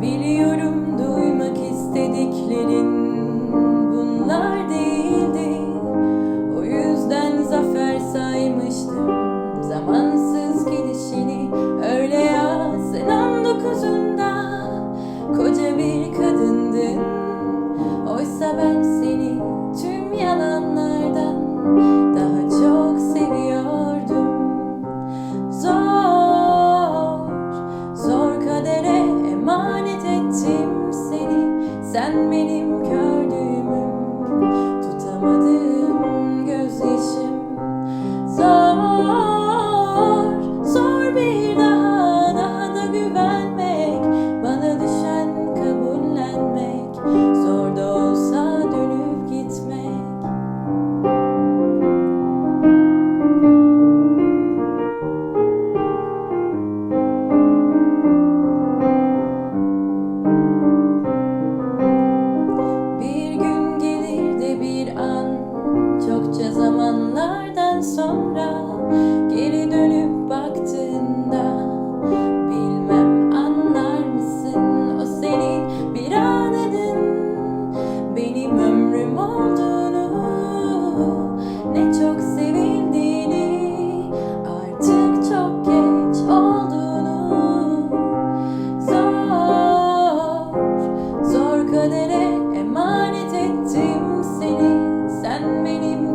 Biliyorum duymak istediklerin bunlar değildi. O yüzden zafer saymıştım zamansız gidişini Öyle ya sen on dokuzunda koca bir kadındın. Oysa ben seni tüm yalanlardan daha çok seviyordum. Zor, Sen benim kördüğümüm tutamadım Any